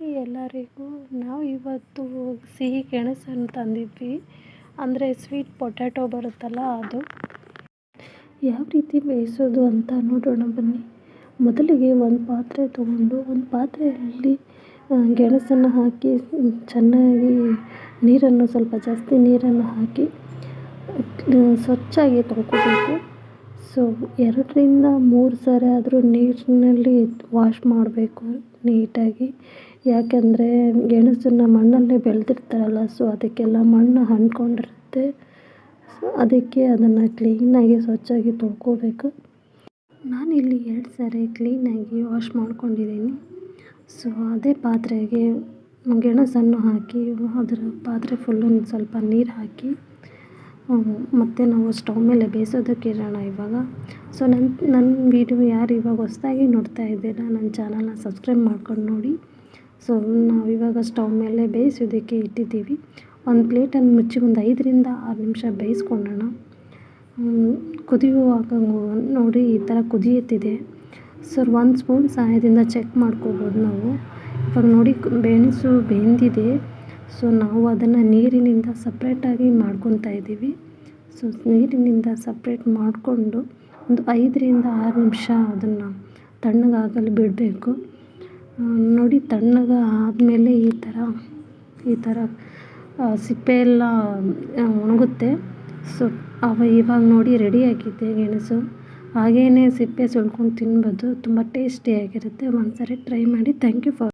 ಎಲ್ಲರಿಗೂ ನಾವು ಇವತ್ತು ಸಿಹಿ ಗೆಣಸನ್ನು ತಂದಿದ್ವಿ. ಅಂದರೆ ಸ್ವೀಟ್ ಪೊಟ್ಯಾಟೊ ಬರುತ್ತಲ್ಲ ಅದು. ಯಾವ ರೀತಿ ಬೇಯಿಸೋದು ಅಂತ ನೋಡೋಣ ಬನ್ನಿ. ಮೊದಲಿಗೆ ಒಂದು ಪಾತ್ರೆ ತೊಗೊಂಡು ಒಂದು ಪಾತ್ರೆಯಲ್ಲಿ ಗೆಣಸನ್ನು ಹಾಕಿ, ಚೆನ್ನಾಗಿ ನೀರನ್ನು ಸ್ವಲ್ಪ ಜಾಸ್ತಿ ನೀರನ್ನು ಹಾಕಿ ಸ್ವಚ್ಛಾಗಿ ತೊಳ್ಕೊಬೇಕು. ಸೊ ಎರಡರಿಂದ ಮೂರು ಸಾರಿ ಆದರೂ ನೀರಿನಲ್ಲಿ ವಾಶ್ ಮಾಡಬೇಕು ನೀಟಾಗಿ ಯಾಕೆಂದರೆ ಗೆಣಸನ್ನು ಮಣ್ಣಲ್ಲೇ ಬೆಳೆದಿರ್ತಾರಲ್ಲ ಸೊ ಅದಕ್ಕೆಲ್ಲ ಮಣ್ಣು ಅಂಟ್ಕೊಂಡಿರುತ್ತೆ ಸೊ ಅದಕ್ಕೆ ಅದನ್ನು ಕ್ಲೀನಾಗಿ ಸ್ವಚ್ಛಾಗಿ ತೊಳ್ಕೊಬೇಕು. ನಾನಿಲ್ಲಿ ಎರಡು ಸಾರಿ ಕ್ಲೀನಾಗಿ ವಾಶ್ ಮಾಡ್ಕೊಂಡಿದ್ದೀನಿ. ಸೊ ಅದೇ ಪಾತ್ರೆಗೆ ಗೆಣಸನ್ನು ಹಾಕಿ, ಅದರ ಪಾತ್ರೆ ಫುಲ್ಲು ಸ್ವಲ್ಪ ನೀರು ಹಾಕಿ. ಮತ್ತು ನಾವು ಸ್ಟವ್ ಮೇಲೆ ಬೇಯಿಸೋದಕ್ಕೆ ಇರೋಣ ಇವಾಗ. ಸೊ ನನ್ನ ನನ್ನ ವೀಡಿಯೋ ಯಾರು ಇವಾಗ ಹೊಸ್ದಾಗಿ ನೋಡ್ತಾ ಇದ್ದೀರಾ, ನನ್ನ ಚಾನಲ್ನ ಸಬ್ಸ್ಕ್ರೈಬ್ ಮಾಡ್ಕೊಂಡು ನೋಡಿ. ಸೊ ನಾವು ಇವಾಗ ಸ್ಟವ್ ಮೇಲೆ ಬೇಯಿಸೋದಕ್ಕೆ ಇಟ್ಟಿದ್ದೀವಿ. ಒಂದು ಪ್ಲೇಟನ್ನು ಮುಚ್ಚಿ ಒಂದು ಐದರಿಂದ ಆರು ನಿಮಿಷ ಬೇಯಿಸ್ಕೊಳ್ಳೋಣ ಕುದಿಯುವಾಗ ನೋಡಿ ಈ ಥರ ಕುದಿಯುತ್ತಿದೆ. ಸರ್ ಒಂದು ಸ್ಪೂನ್ ಸಹಾಯದಿಂದ ಚೆಕ್ ಮಾಡ್ಕೋಬೋದು ನಾವು. ಇವಾಗ ನೋಡಿ ಬೆಣಸು ಬೆಂದಿದೆ. ಸೊ ನಾವು ಅದನ್ನು ನೀರಿನಿಂದ ಸಪ್ರೇಟಾಗಿ ಮಾಡ್ಕೊತಾ ಇದ್ದೀವಿ. ಸೊ ನೀರಿನಿಂದ ಸಪ್ರೇಟ್ ಮಾಡಿಕೊಂಡು ಒಂದು ಐದರಿಂದ ಆರು ನಿಮಿಷ ಅದನ್ನು ತಣ್ಣಗಾಗಲು ಬಿಡಬೇಕು. ನೋಡಿ ತಣ್ಣಗೆ ಆದಮೇಲೆ ಈ ಥರ ಈ ಥರ ಸಿಪ್ಪೆ ಎಲ್ಲ ಒಣಗುತ್ತೆ. ಸೊ ಅವ ಇವಾಗ ನೋಡಿ ರೆಡಿಯಾಗಿದೆ ಗೆಣಸು. ಹಾಗೇ ಸಿಪ್ಪೆ ಸುಳ್ಕೊಂಡು ತಿನ್ಬೋದು. ತುಂಬ ಟೇಸ್ಟಿಯಾಗಿರುತ್ತೆ ಒಂದು ಸರಿ ಟ್ರೈ ಮಾಡಿ. Thank you for